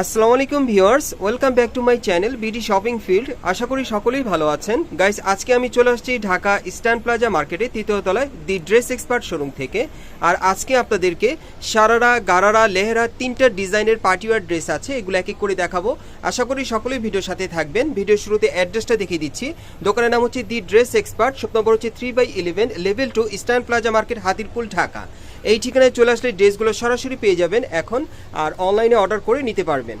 আসসালামু আলাইকুম viewers, welcome back to my channel BD shopping field. আশা করি সকলেই ভালো আছেন। গাইস, আজকে আমি চলে আসছি ঢাকা ইস্টার্ন প্লাজা মার্কেটে, তৃতীয় তলায়, দি ড্রেস এক্সপার্ট শোরুম থেকে। আর আজকে আপনাদেরকে সারারা, গারারা, লেহেরা তিনটা ডিজাইনের পার্টিওয়ার ড্রেস আছে, এগুলো এক এক করে দেখাবো। আশা করি সকলেই ভিডিওর সাথে থাকবেন। ভিডিওর শুরুতে অ্যাড্রেসটা দেখিয়ে দিচ্ছি। দোকানের নাম হচ্ছে the dress expert, shop number হচ্ছে three by eleven level two eastern plaza market, Hatirpul, Dhaka. এই ঠিকানায় চলে আসলে ড্রেসগুলো সরাসরি পেয়ে যাবেন এখন আর অনলাইনে অর্ডার করে নিতে পারবেন।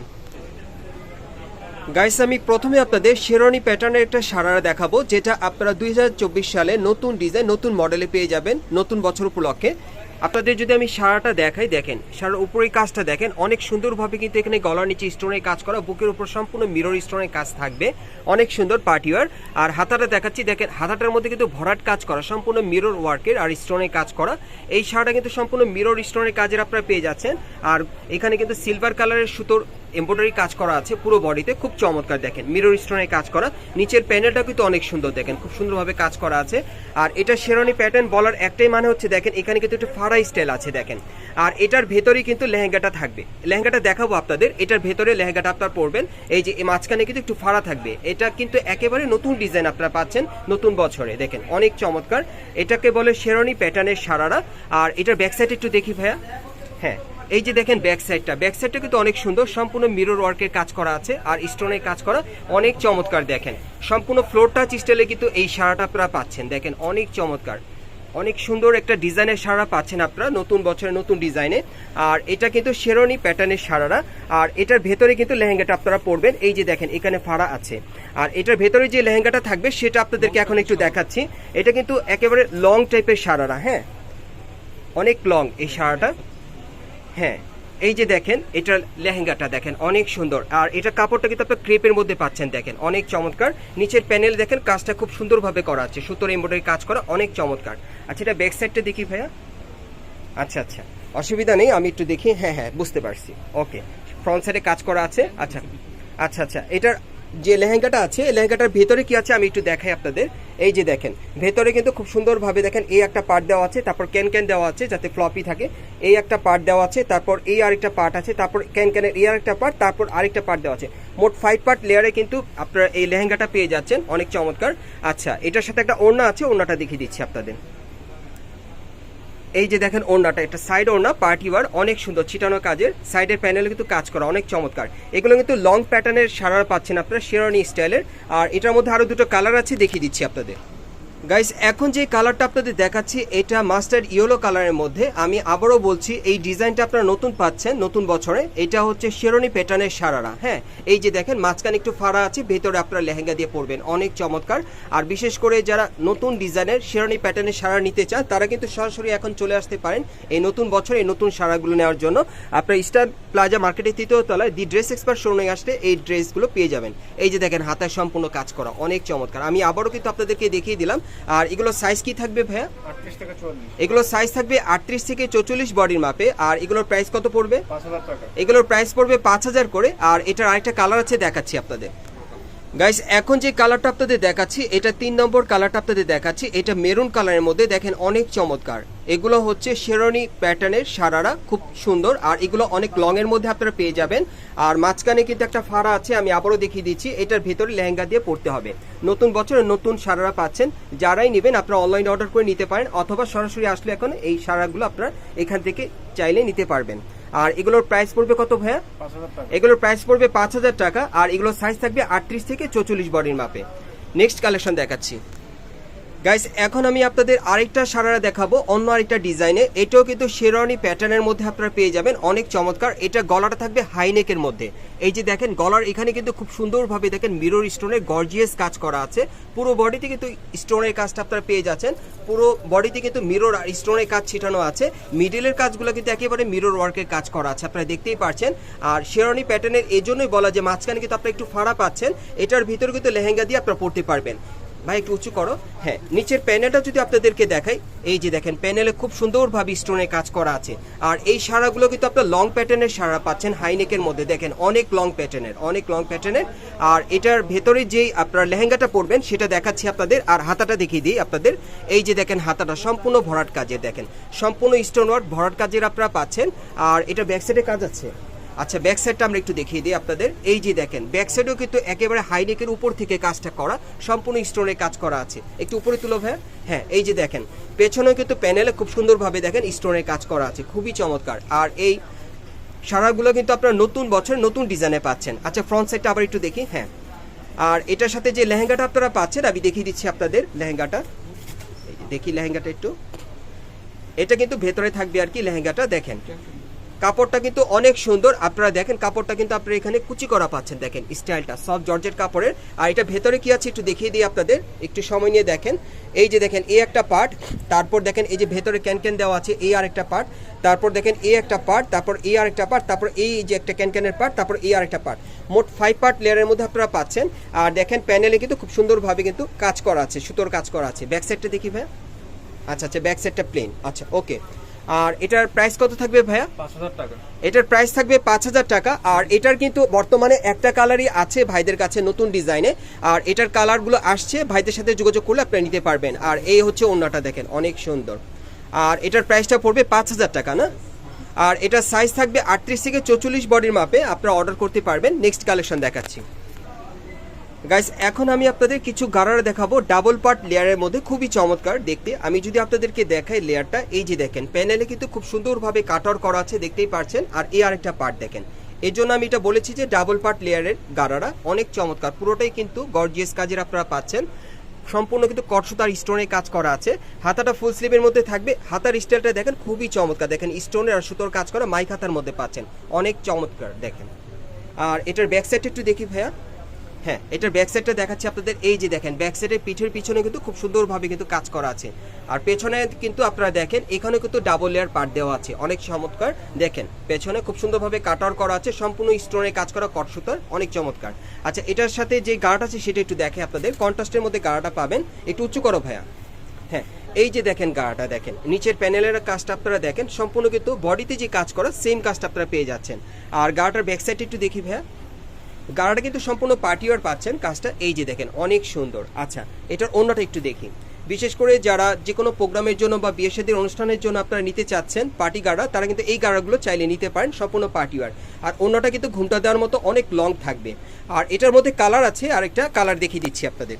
গাইস, আমি প্রথমে আপনাদের শেরনি প্যাটার্নের একটা সারারা দেখাবো, যেটা আপনারা দুই হাজার চব্বিশ সালে নতুন ডিজাইন, নতুন মডেলে পেয়ে যাবেন, নতুন বছর উপলক্ষে। আপনাদের যদি আমি সারাটা দেখাই, দেখেন, সারার উপরে কাজটা দেখেন, অনেক সুন্দরভাবে কিন্তু এখানে গলার নিচে স্টোনের কাজ করা, বুকের উপর সম্পূর্ণ মিরর স্টোনের কাজ থাকবে। অনেক সুন্দর পার্টিওয়ার আর হাতাটা দেখাচ্ছি, দেখেন, হাতাটার মধ্যে কিন্তু ভরাট কাজ করা, সম্পূর্ণ মিরর ওয়ার্কের আর স্টোনের কাজ করা। এই সারাটা কিন্তু সম্পূর্ণ মিরর স্টোনের কাজের আপনারা পেয়ে যাচ্ছেন। আর এখানে কিন্তু সিলভার কালারের সুতোর এমব্রয়ডারি কাজ করা আছে, পুরো বডিতে খুব চমৎকার দেখেন। মিরর স্টোনের কাজ করা, নিচের প্যানেলটা কিন্তু অনেক সুন্দর দেখেন, খুব সুন্দরভাবে কাজ করা আছে। আর এটা শেরনি প্যাটার্ন বলার একটাই মানে হচ্ছে দেখেন, এখানে কিন্তু একটু ফাড়া স্টাইল আছে দেখেন। আর এটার ভেতরেই কিন্তু লেহেঙ্গাটা থাকবে। লেহেঙ্গাটা দেখাবো আপনাদের, এটার ভেতরে লেহেঙ্গাটা আপনার পরবেন, এই যে মাঝখানে কিন্তু একটু ফাড়া থাকবে। এটা কিন্তু একেবারে নতুন ডিজাইন আপনারা পাচ্ছেন নতুন বছরে, দেখেন, অনেক চমৎকার। এটাকে বলে শেরনি প্যাটার্নের সারারা। আর এটার ব্যাক সাইড একটু দেখি ভাইয়া। হ্যাঁ এই যে দেখেন ব্যাক সাইডটা ব্যাক সাইডটা কিন্তু অনেক সুন্দর, সম্পূর্ণ মিরর ওয়ার্কের কাজ করা আছে আর স্টোনের কাজ করা অনেক চমৎকার দেখেন। সম্পূর্ণ ফ্লোর টাচ স্টাইলে কিন্তু এই সারাটা আপনারা পাচ্ছেন, দেখেন অনেক চমৎকার। অনেক সুন্দর একটা ডিজাইনের সারা পাচ্ছেন আপনারা, নতুন বছরের নতুন ডিজাইনে। আর এটা কিন্তু শেরনি প্যাটার্নের সারারা, আর এটার ভেতরে কিন্তু লেহেঙ্গাটা আপনারা পরবেন, এই যে দেখেন এখানে ফাড়া আছে। আর এটার ভেতরে যে লেহেঙ্গাটা থাকবে, সেটা আপনাদেরকে এখন একটু দেখাচ্ছি। এটা কিন্তু একেবারে লং টাইপের সারারা হ্যাঁ? অনেক লং এই সারাটা। হ্যাঁ এই যে দেখেন, এটার লেহেঙ্গাটা দেখেন, অনেক সুন্দর। আর এটা কাপড়টা কিন্তু আপনার ক্রেপের মধ্যে পাচ্ছেন, দেখেন, অনেক চমৎকার। নিচের প্যানেল দেখেন, কাজটা খুব সুন্দরভাবে করা আছে, সুতোর এমব্রয়ডারি কাজ করা, অনেক চমৎকার। আচ্ছা এটা ব্যাক সাইডটা দেখি ভাইয়া। আচ্ছা আচ্ছা অসুবিধা নেই, আমি একটু দেখি হ্যাঁ হ্যাঁ বুঝতে পারছি। ওকে, ফ্রন্ট সাইডে কাজ করা আছে আচ্ছা আচ্ছা আচ্ছা এটার যে লেহেঙ্গাটা আছে লেহেঙ্গাটার ভেতরে কি আছে আমি একটু দেখাই আপনাদের। এই যে দেখেন, ভেতরে কিন্তু খুব সুন্দরভাবে দেখেন এই একটা পার্ট দেওয়া আছে, তারপর ক্যান ক্যান দেওয়া আছে যাতে ফ্লপি থাকে। এই একটা পার্ট দেওয়া আছে, তারপর এই আরেকটা পার্ট আছে, তারপর ক্যান ক্যানের এই আরেকটা পার্ট তারপর আরেকটা পার্ট দেওয়া আছে। মোট ফাইভ পার্ট লেয়ারে কিন্তু আপনারা এই লেহেঙ্গাটা পেয়ে যাচ্ছেন, অনেক চমৎকার। আচ্ছা এটার সাথে একটা ওড়না আছে, ওড়নাটা দেখিয়ে দিচ্ছি আপনাদের। এই যে দেখেন ওড়নাটা, এটা সাইড ওড়না পার্টি ওয়ার, অনেক সুন্দর, ছিটানো কাজের। সাইডের প্যানেল কিন্তু কাজ করা, অনেক চমৎকার। এগুলো কিন্তু লং প্যাটার্নের সারা পাচ্ছেন আপনারা শেরানি স্টাইলের আর এটার মধ্যে আরও দুটো কালার আছে, দেখিয়ে দিচ্ছি আপনাদের। গাইস এখন যে কালারটা আপনাদের দেখাচ্ছি, এটা মাস্টার্ড ইয়েলো কালারের মধ্যে। আমি আবারও বলছি, এই ডিজাইনটা আপনারা নতুন পাচ্ছেন, নতুন বছরে। এটা হচ্ছে শেরনি প্যাটার্নের সারারা হ্যাঁ? এই যে দেখেন, মাঝখানে একটু ফাড়া আছে, ভেতরে আপনারা লেহেঙ্গা দিয়ে পরবেন। অনেক চমৎকার। আর বিশেষ করে যারা নতুন ডিজাইনের শেরনি প্যাটার্নের সারা নিতে চান, তারা কিন্তু সরাসরি এখন চলে আসতে পারেন এই নতুন বছরে, এই নতুন সারাগুলো নেওয়ার জন্য। আপনার স্টার প্লাজা মার্কেটের তৃতীয় তলায় দি ড্রেস এক্সপার্ট শোরুমে আসলে এই ড্রেসগুলো পেয়ে যাবেন। এই যে দেখেন, হাতায় সম্পূর্ণ কাজ করা, অনেক চমৎকার। আমি আবারও কিন্তু আপনাদেরকে দেখিয়ে দিলাম আর এগুলোর সাইজ কি থাকবে ভাইয়া? এগুলোর এগুলো সাইজ থাকবে আটত্রিশ থেকে চৌচল্লিশ বডির মাপে আর এগুলোর প্রাইস কত পড়বে? এগুলোর প্রাইস পড়বে পাঁচ হাজার করে আর এটার আরেকটা কালার আছে দেখাচ্ছি আপনাদের। গাইস এখন যে কালারটা আপনাদের দেখাচ্ছি, এটা তিন নম্বর কালারটা আপনাদের দেখাচ্ছি। এটা মেরুন কালারের মধ্যে দেখেন অনেক চমৎকার। এগুলো হচ্ছে শেরনি প্যাটার্নের সারারা, খুব সুন্দর। আর এগুলো অনেক লং এর মধ্যে আপনারা পেয়ে যাবেন। আর মাঝখানে কিন্তু একটা ফাড়া আছে, আমি আবারও দেখিয়ে দিচ্ছি। এটার ভিতরে লেহেঙ্গা দিয়ে পড়তে হবে। নতুন বছরে নতুন সারারা পাচ্ছেন। যারাই নেবেন, আপনারা অনলাইনে অর্ডার করে নিতে পারেন। অথবা সরাসরি আসলে এখন এই সারাগুলো আপনারা এখান থেকে চাইলে নিতে পারবেন। আর এগুলোর প্রাইস পড়বে কত ভাইয়া? এগুলোর প্রাইস পড়বে পাঁচ হাজার টাকা আর এগুলোর সাইজ থাকবে আটত্রিশ থেকে চৌচল্লিশ বডির মাপে। নেক্সট কালেকশন দেখাচ্ছি। গাইস এখন আমি আপনাদের আরেকটা সারারা দেখাবো, অন্য আরেকটা ডিজাইনে এটাও কিন্তু শেরওয়ানি প্যাটার্নের মধ্যে আপনারা পেয়ে যাবেন, অনেক চমৎকার। এটা গলাটা থাকবে হাইনেকের মধ্যে। এই যে দেখেন, গলার এখানে কিন্তু খুব সুন্দরভাবে দেখেন মিরর স্টোনের গর্জিয়াস কাজ করা আছে। পুরো বডিতে কিন্তু স্টোনের কাজটা আপনারা পেয়ে যাচ্ছেন। পুরো বডিতে কিন্তু মিরর আর স্টোনের কাজ ছিটানো আছে। মিডিলের কাজগুলো কিন্তু একেবারে মিরর ওয়ার্কের কাজ করা আছে, আপনারা দেখতেই পারছেন। আর শেরওয়ানি প্যাটার্নের এই জন্যই বলা যে মাঝখানে কিন্তু আপনারা একটু ফাড়া পাচ্ছেন। এটার ভিতরে কিন্তু লেহেঙ্গা দিয়ে আপনারা পড়তে পারবেন। ভাই একটু উঁচু করো। হ্যাঁ নিচের প্যানেলটা যদি আপনাদেরকে দেখাই, এই যে দেখেন, প্যানেলে খুব সুন্দরভাবে স্টোনের কাজ করা আছে। আর এই সারাগুলো কিন্তু আপনার লং প্যাটার্নের সারা পাচ্ছেন হাইনেকের মধ্যে। দেখেন, অনেক লং প্যাটার্নের অনেক লং প্যাটার্নের আর এটার ভেতরে যেই আপনার লেহেঙ্গাটা পরবেন, সেটা দেখাচ্ছি আপনাদের। আর হাতাটা দেখিয়ে দিই আপনাদের। এই যে দেখেন, হাতাটা সম্পূর্ণ ভরাট কাজের, দেখেন। সম্পূর্ণ স্টোন ওয়ার্ক ভরাট কাজের আপনারা পাচ্ছেন। আর এটা ব্যাক সাইডে কাজ আছে। আচ্ছা ব্যাক সাইডটা আমরা একটু দেখিয়ে দিই আপনাদের। এই যে দেখেন ব্যাক সাইডেও কিন্তু একেবারে হাইনেকের উপর থেকে কাজটা করা, সম্পূর্ণ স্টোনে কাজ করা আছে। একটু উপরে তুলো ভাইয়া। হ্যাঁ এই যে দেখেন, পেছনেও কিন্তু প্যানেলে খুব সুন্দরভাবে দেখেন স্টোনের কাজ করা আছে। খুবই চমৎকার। আর এই সারাগুলো কিন্তু আপনারা নতুন বছর নতুন ডিজাইনে পাচ্ছেন। আচ্ছা ফ্রন্ট সাইডটা আবার একটু দেখি। হ্যাঁ। আর এটার সাথে যে লেহেঙ্গাটা আপনারা পাচ্ছেন, আমি দেখিয়ে দিচ্ছি আপনাদের লেহেঙ্গাটা। দেখি লেহেঙ্গাটা একটু। এটা কিন্তু ভেতরে থাকবে আর কি লেহেঙ্গাটা, দেখেন। কাপড়টা কিন্তু অনেক সুন্দর। আপনারা দেখেন, কাপড়টা কিন্তু আপনারা এখানে কুচি করা পাচ্ছেন। দেখেন, স্টাইলটা, সব জর্জের কাপড়ের। আর এটা ভেতরে কি আছে একটু দেখিয়ে দিই আপনাদের। একটু সময় নিয়ে দেখেন। এই যে দেখেন, এই একটা পার্ট। তারপর দেখেন, এই যে ভেতরে ক্যান ক্যান দেওয়া আছে, এই আর একটা পার্ট। তারপর দেখেন, এই একটা পার্ট। তারপর এই আর একটা পার্ট। তারপর এই যে একটা ক্যান ক্যানের পার্ট। তারপর এই আর একটা পার্ট। মোট ফাইভ পার্ট লেয়ারের মধ্যে আপনারা পাচ্ছেন। আর দেখেন প্যানেলে কিন্তু খুব সুন্দরভাবে কিন্তু কাজ করা আছে, সুতোর কাজ করা আছে। ব্যাক সাইডটা দেখি ভাই। আচ্ছা আচ্ছা ব্যাক সাইডটা প্লেন আচ্ছা ওকে আর এটার প্রাইস কত থাকবে ভাইয়া? টাকা। এটার প্রাইস থাকবে পাঁচ হাজার টাকা। আর এটার কিন্তু বর্তমানে একটা কালারই আছে ভাইদের কাছে নতুন ডিজাইনে আর এটার কালারগুলো আসছে ভাইদের সাথে যোগাযোগ করলে আপনারা নিতে পারবেন। আর এই হচ্ছে অন্যটা দেখেন অনেক সুন্দর। আর এটার প্রাইসটা পড়বে পাঁচ হাজার টাকা না? আর এটার সাইজ থাকবে আটত্রিশ থেকে চৌচল্লিশ বডির মাপে আপনারা অর্ডার করতে পারবেন। নেক্সট কালেকশন দেখাচ্ছি। গাইস এখন আমি আপনাদের কিছু গারারা দেখাবো ডাবল পার্ট লেয়ারের মধ্যে। খুবই চমৎকার দেখতে। আমি যদি আপনাদেরকে দেখাই লেয়ারটা এই যে দেখেন প্যানেলে কিন্তু খুব সুন্দরভাবে কাটার করা আছে, দেখতেই পারছেন। আর এই আরেকটা পার্ট দেখেন। এর জন্য আমি এটা বলেছি যে ডাবল পার্ট লেয়ারের গারারা অনেক চমৎকার। পুরোটাই কিন্তু গর্জিয়াস কাজের আপনারা পাচ্ছেন। সম্পূর্ণ কিন্তু কটসুতার স্টোনে কাজ করা আছে। হাতাটা ফুল স্লিভের মধ্যে থাকবে। হাতার স্টাইলটা দেখেন, খুবই চমৎকার। দেখেন স্টোনের আর সুতোর কাজ করা মাইক হাতার মধ্যে পাচ্ছেন। অনেক চমৎকার, দেখেন। আর এটার ব্যাক সাইডটা একটু দেখি ভাইয়া। হ্যাঁ এটার ব্যাক সাইডটা দেখাচ্ছি আপনাদের। এই যে দেখেন ব্যাক সাইডের পিঠের পিছনে কিন্তু খুব সুন্দরভাবে কিন্তু কাজ করা আছে। আর পেছনে কিন্তু আপনারা দেখেন এখানে কিন্তু ডাবল লেয়ার পার্ট দেওয়া আছে। অনেক চমৎকার। দেখেন, পেছনে খুব সুন্দরভাবে কাটার করা আছে। সম্পূর্ণ স্টোনে কাজ করা কটসুতার, অনেক চমৎকার। আচ্ছা এটার সাথে যে গাঢ় আছে সেটা একটু দেখে আপনাদের। কন্ট্রাস্টের মধ্যে গাঢ়টা পাবেন। একটু উঁচু করো ভাইয়া। হ্যাঁ এই যে দেখেন গাটা দেখেন। নিচের প্যানেলের কাজটা আপনারা দেখেন। সম্পূর্ণ কিন্তু বডিতে যে কাজ করা সেম কাজটা আপনারা পেয়ে যাচ্ছেন। আর গাটার ব্যাক সাইড একটু দেখি ভাইয়া। গাড়াটা কিন্তু সম্পূর্ণ পার্টিওয়ার পাচ্ছেন, কাজটা এই যে দেখেন, অনেক সুন্দর। আচ্ছা এটার অন্যটা একটু দেখি। বিশেষ করে যারা যে কোনো প্রোগ্রামের জন্য বা বিয়ে সাদীর অনুষ্ঠানের জন্য আপনারা নিতে চাচ্ছেন পার্টি গাড়া, তারা কিন্তু এই গাড়াগুলো চাইলে নিতে পারেন সম্পূর্ণ পার্টিওয়ার আর অন্যটা কিন্তু ঘুমটা দেওয়ার মতো অনেক লং থাকবে। আর এটার মধ্যে কালার আছে আর একটা কালার দেখিয়ে দিচ্ছি আপনাদের।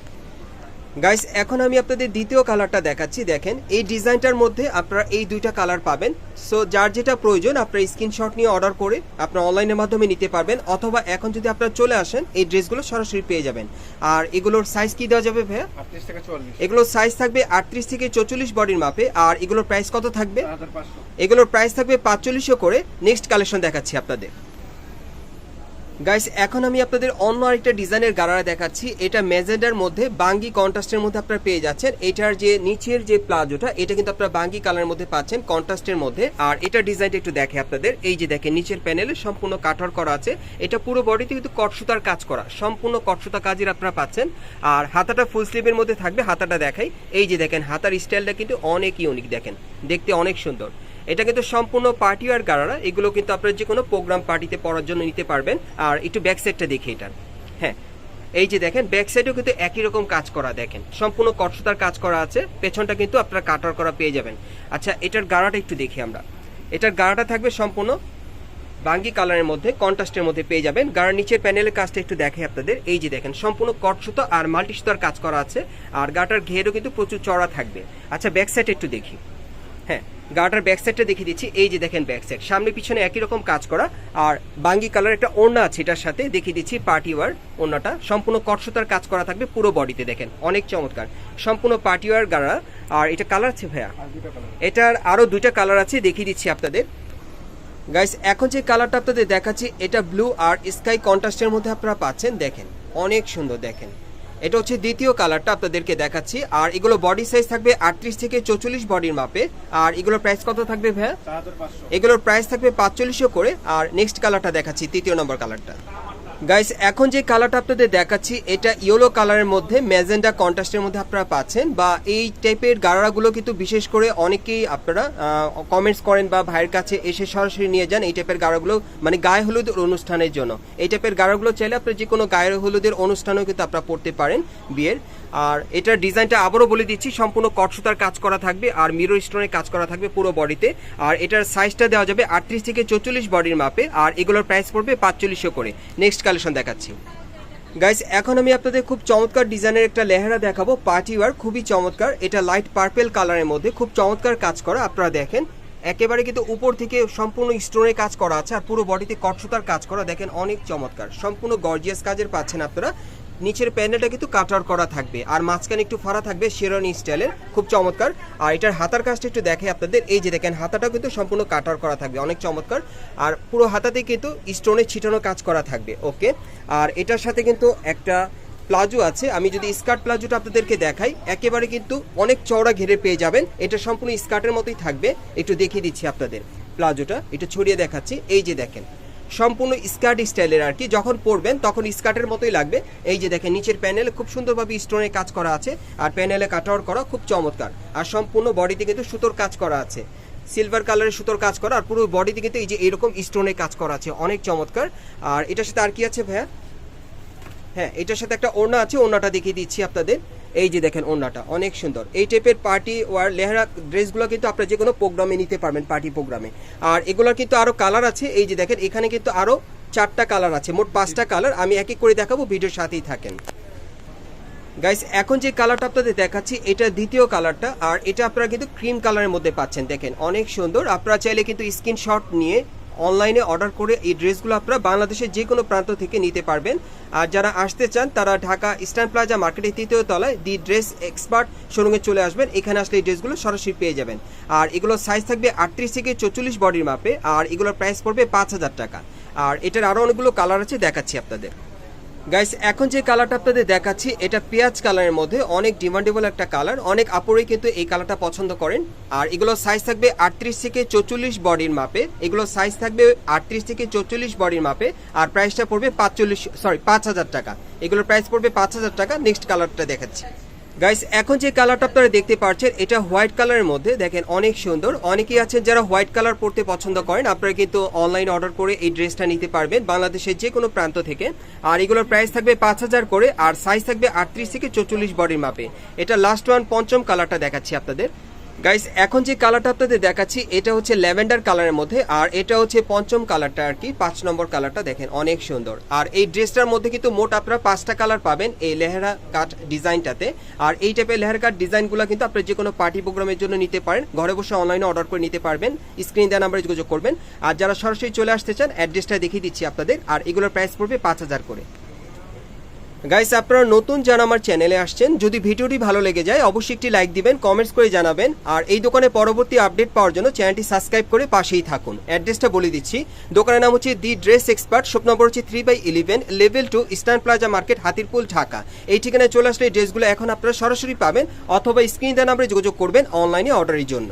গাইস এখন আমি আপনাদের দ্বিতীয় কালারটা দেখাচ্ছি দেখেন। এই ডিজাইনটার মধ্যে আপনারা এই দুইটা কালার পাবেন। সো যার যেটা প্রয়োজন আপনারা স্ক্রিনশট নিয়ে অর্ডার করে আপনারা অনলাইনের মাধ্যমে নিতে পারবেন অথবা এখন যদি আপনারা চলে আসেন এই ড্রেসগুলো সরাসরি পেয়ে যাবেন। আর এগুলোর সাইজ কি দেওয়া যাবে ভাইয়া? আটত্রিশ থেকে চুয়াল্লিশ এগুলোর সাইজ থাকবে আটত্রিশ থেকে চৌচল্লিশ বডির মাপে আর এগুলোর প্রাইস কত থাকবে? এগুলোর প্রাইস থাকবে পাঁচচল্লিশও করে। নেক্সট কালেকশন দেখাচ্ছি আপনাদের। গাইস এখন আমি আপনাদের অন্য আরেকটা ডিজাইনের গাড়ারা দেখাচ্ছি। এটা মেজেন্ডার মধ্যে বাঙ্গি কন্ট্রাস্টের মধ্যে আপনারা পেয়ে যাচ্ছেন। এটার যে নিচের যে প্লাজোটা, এটা কিন্তু আপনারা বাঙ্গি কালারের মধ্যে পাচ্ছেন কন্ট্রাস্টের মধ্যে। আর এটা ডিজাইনটা একটু দেখে আপনাদের। এই যে দেখেন, নিচের প্যানেলে সম্পূর্ণ কাঠর করা আছে। এটা পুরো বডিতে কিন্তু কটসুতার কাজ করা। সম্পূর্ণ কটসুতা কাজের আপনারা পাচ্ছেন। আর হাতাটা ফুল স্লিভের মধ্যে থাকবে, হাতাটা দেখাই। এই যে দেখেন, হাতার স্টাইলটা কিন্তু অনেক ইউনিক দেখেন। দেখতে অনেক সুন্দর। এটা কিন্তু সম্পূর্ণ পার্টি আর গাড়ারা এগুলো কিন্তু আপনারা যে কোনো প্রোগ্রাম পার্টিতে পড়ার জন্য নিতে পারবেন। আর একটু ব্যাক সাইডটা দেখি এটার হ্যাঁ এই যে দেখেন ব্যাক সাইডেও কিন্তু একই রকম কাজ করা, দেখেন। সম্পূর্ণ কটসুতার কাজ করা আছে, পেছনটা কিন্তু আপনারা কাটার করা পেয়ে যাবেন। আচ্ছা এটার গাড়াটা একটু দেখি আমরা। এটার গাড়াটা থাকবে সম্পূর্ণ বাঙ্গি কালারের মধ্যে কন্ট্রাস্টের মধ্যে পেয়ে যাবেন। গাড়ার নিচের প্যানেলের কাজটা একটু দেখে আপনাদের। এই যে দেখেন, সম্পূর্ণ কটসুতো আর মাল্টি সুতার কাজ করা আছে। আর গাটার ঘেরও কিন্তু প্রচুর চড়া থাকবে। আচ্ছা ব্যাক সাইড একটু দেখি। হ্যাঁ গাটার ব্যাক সাইডটা দেখিয়ে দিচ্ছি। এই যে দেখেন ব্যাক সাইড। সামনে পিছনে একই রকম কাজ করা। আর বাঙ্গি কালার একটা ওড়না আছে এটার সাথে দেখিয়ে দিচ্ছি পার্টি ওয়ার ওড়নাটা। সম্পূর্ণ কটসুতার কাজ করা থাকবে পুরো বডিতে দেখেন। অনেক চমৎকার। সম্পূর্ণ পার্টি ওয়ার গাড়া। আর এটা কালার আছে ভাইয়া? এটার আরও দুইটা কালার আছে দেখিয়ে দিচ্ছি আপনাদের। গাইস এখন যে কালারটা আপনাদের দেখাচ্ছি এটা ব্লু আর স্কাই কন্ট্রাস্টের মধ্যে আপনারা পাচ্ছেন। দেখেন অনেক সুন্দর দেখেন। এটা হচ্ছে দ্বিতীয় কালারটা আপনাদেরকে দেখাচ্ছি। আর এগুলো বডি সাইজ থাকবে আটত্রিশ থেকে চৌচল্লিশ বডির মাপে। আর এগুলোর প্রাইস কত থাকবে ভাইয়া? পাঁচশো। এগুলোর প্রাইস থাকবে পাঁচচল্লিশও করে। আর নেক্সট কালারটা দেখাচ্ছি তৃতীয় নম্বর কালারটা গাইস এখন যে কালারটা আপনাদের দেখাচ্ছি, এটা ইয়েলো কালারের মধ্যে ম্যাজেন্ডা কন্ট্রাস্টের মধ্যে আপনারা পাচ্ছেন, বা এই টাইপের গাড়াগুলো কিন্তু বিশেষ করে অনেকেই আপনারা কমেন্টস করেন বা ভাইয়ের কাছে এসে সরাসরি নিয়ে যান এই টাইপের গাড়াগুলো মানে গায়ে হলুদের অনুষ্ঠানের জন্য। এই টাইপের গাড়াগুলো চাইলে আপনারা যে কোনো গায়ের হলুদের অনুষ্ঠানেও কিন্তু আপনারা পড়তে পারেন বিয়ের। আর এটার ডিজাইনটা আবারও বলে দিচ্ছি, সম্পূর্ণ কটসুতার কাজ করা থাকবে, আর মিরর স্টোনের কাজ করা থাকবে পুরো বডিতে আর এটার সাইজটা দেওয়া যাবে আটত্রিশ থেকে চৌচল্লিশ বডির মাপে, আর এগুলোর প্রাইস পড়বে পাঁচচল্লিশশো করে। নেক্সট কালেকশন দেখাচ্ছি। গাইস এখন আমি আপনাদের খুব চমৎকার ডিজাইনের একটা লেহেরা দেখাবো পার্টি ওয়ার খুবই চমৎকার, এটা লাইট পার্পেল কালারের মধ্যে, খুব চমৎকার কাজ করা, আপনারা দেখেন। একেবারে কিন্তু উপর থেকে সম্পূর্ণ স্টোনের কাজ করা আছে, আর পুরো বডিতে কটসুতার কাজ করা, দেখেন অনেক চমৎকার, সম্পূর্ণ গর্জিয়াস কাজের পাচ্ছেন আপনারা। নিচের প্যানেলটা কিন্তু কাটার করা থাকবে। আর মাঝখানে একটু ফাড়া থাকবে শেরনি স্টাইলের, খুব চমৎকার। আর এটার হাতার কাজটা একটু দেখে আপনাদের। এই যে দেখেন হাতাটা কিন্তু সম্পূর্ণ কাটার করা থাকবে, অনেক চমৎকার। আর পুরো হাতাতে কিন্তু স্টোনে ছিটানো কাজ করা থাকবে, ওকে? আর এটার সাথে কিন্তু একটা প্লাজো আছে। আমি যদি স্কার্ট প্লাজোটা আপনাদেরকে দেখাই, একেবারে কিন্তু অনেক চওড়া ঘেরে পেয়ে যাবেন। এটা সম্পূর্ণ স্কার্টের মতোই থাকবে। একটু দেখিয়ে দিচ্ছি আপনাদের প্লাজোটা। এটা ছড়িয়ে দেখাচ্ছি। এই যে দেখেন সম্পূর্ণ স্কার্ট স্টাইলের আর কি। যখন পরবেন তখন স্কার্টের মতোই লাগবে। এই যে দেখেন, নিচের প্যানেলে খুব সুন্দরভাবে স্টোনের কাজ করা আছে। আর প্যানেলে কাটাওয়ার করা খুব চমৎকার। আর সম্পূর্ণ বডিতে কিন্তু সুতোর কাজ করা আছে। সিলভার কালারের সুতোর কাজ করা আর পুরো বডিতে কিন্তু এই যে এরকম স্টোনের কাজ করা আছে। অনেক চমৎকার। আর এটার সাথে আর কি আছে ভাইয়া? হ্যাঁ এটার সাথে একটা ওড়না আছে। ওড়নাটা দেখিয়ে দিচ্ছি আপনাদের। এই যে দেখেন ওড়নাটা, অনেক সুন্দর। এই টাইপের পার্টি ওয়ার লেহেরা ড্রেসগুলো কিন্তু আপনারা যে কোনো প্রোগ্রামে নিতে পারবেন পার্টি প্রোগ্রামে আর এগুলোর কিন্তু আরও কালার আছে, এই যে দেখেন, এখানে কিন্তু আরও চারটা কালার আছে, মোট পাঁচটা কালার আমি এক এক করে দেখাবো, ভিডিওর সাথেই থাকেন। গাইস এখন যে কালারটা আপনাদের দেখাচ্ছি, এটা দ্বিতীয় কালারটা আর এটা আপনারা কিন্তু ক্রিম কালারের মধ্যে পাচ্ছেন, দেখেন, অনেক সুন্দর। আপনারা চাইলে কিন্তু স্ক্রিনশট নিয়ে অনলাইনে অর্ডার করে এই ড্রেসগুলো আপনারা বাংলাদেশের যে কোনো প্রান্ত থেকে নিতে পারবেন। আর যারা আসতে চান, তারা ঢাকা ইস্টার্ন প্লাজা মার্কেটের তৃতীয় তলায় দি ড্রেস এক্সপার্ট শোরুমে চলে আসবেন। এখানে আসলে এই ড্রেসগুলো সরাসরি পেয়ে যাবেন। আর এগুলোর সাইজ থাকবে আটত্রিশ থেকে চৌচল্লিশ বডির মাপে, আর এগুলোর প্রাইস পড়বে পাঁচ হাজার টাকা। আর এটার আরও অনেকগুলো কালার আছে, দেখাচ্ছি আপনাদের। গাইস এখন যে কালারটা আপনাদের দেখাচ্ছি, এটা পেঁয়াজ কালারের মধ্যে, অনেক ডিমান্ডেবল একটা কালার, অনেক আপরেই কিন্তু এই কালারটা পছন্দ করেন। আর এগুলো সাইজ থাকবে আটত্রিশ থেকে চৌচল্লিশ বডির মাপে এগুলো সাইজ থাকবে আটত্রিশ থেকে চৌচল্লিশ বডির মাপে, আর প্রাইসটা পড়বে পাঁচচল্লিশ সরি পাঁচ হাজার টাকা। এগুলোর প্রাইস পড়বে পাঁচ হাজার টাকা নেক্সট কালারটা দেখাচ্ছি। গাইস এখন যে কালারটা আপনারা দেখতে পাচ্ছেন, এটা হোয়াইট কালারের মধ্যে। দেখেন, অনেক সুন্দর। অনেকেই আছেন যারা হোয়াইট কালার পরতে পছন্দ করেন। আপনারা কিন্তু অনলাইন অর্ডার করে এই ড্রেসটা নিতে পারবেন বাংলাদেশের যে কোনো প্রান্ত থেকে। আর এগুলোর প্রাইস থাকবে পাঁচ হাজার করে, আর সাইজ থাকবে আটত্রিশ থেকে চৌচল্লিশ বডির মাপে। এটা লাস্ট ওয়ান পঞ্চম কালারটা দেখাচ্ছি আপনাদের। গাইস এখন যে কালারটা আপনাদের দেখাচ্ছি, এটা হচ্ছে ল্যাভেন্ডার কালারের মধ্যে, আর এটা হচ্ছে পঞ্চম কালারটা আর কি, পাঁচ নম্বর কালারটা দেখেন, অনেক সুন্দর। আর এই ড্রেসটার মধ্যে কিন্তু মোট আপনারা পাঁচটা কালার পাবেন, এই লেহেরা কাট ডিজাইনটাতে আর এই টাইপের লেহেরা কাট ডিজাইনগুলো কিন্তু আপনারা যে কোনো পার্টি প্রোগ্রামের জন্য নিতে পারেন, ঘরে বসে অনলাইনে অর্ডার করে নিতে পারবেন স্ক্রিন দেওয়া নাম্বারে যোগাযোগ করবেন। আর যারা সরাসরি চলে আসতে চান অ্যাড্রেসটা দেখিয়ে দিচ্ছি আপনাদের, আর এগুলোর প্রাইস পড়বে পাঁচ হাজার করে। গাইস আপনারা নতুন যারা আমার চ্যানেলে আসছেন, যদি ভিডিওটি ভালো লেগে যায়, অবশ্যই একটি লাইক দিবেন কমেন্টস করে জানাবেন, আর এই দোকানে পরবর্তী আপডেট পাওয়ার জন্য চ্যানেলটি সাবস্ক্রাইব করে পাশেই থাকুন। অ্যাড্রেসটা বলে দিচ্ছি, দোকানের নাম হচ্ছে the dress expert shop number হচ্ছে three by eleven level two eastern plaza market Hatirpul, Dhaka. এই ঠিকানায় চলে আসলে এই ড্রেসগুলো এখন আপনারা সরাসরি পাবেন, অথবা স্ক্রিন দেওয়া নাম্বারে যোগাযোগ করবেন অনলাইনে অর্ডারের জন্য।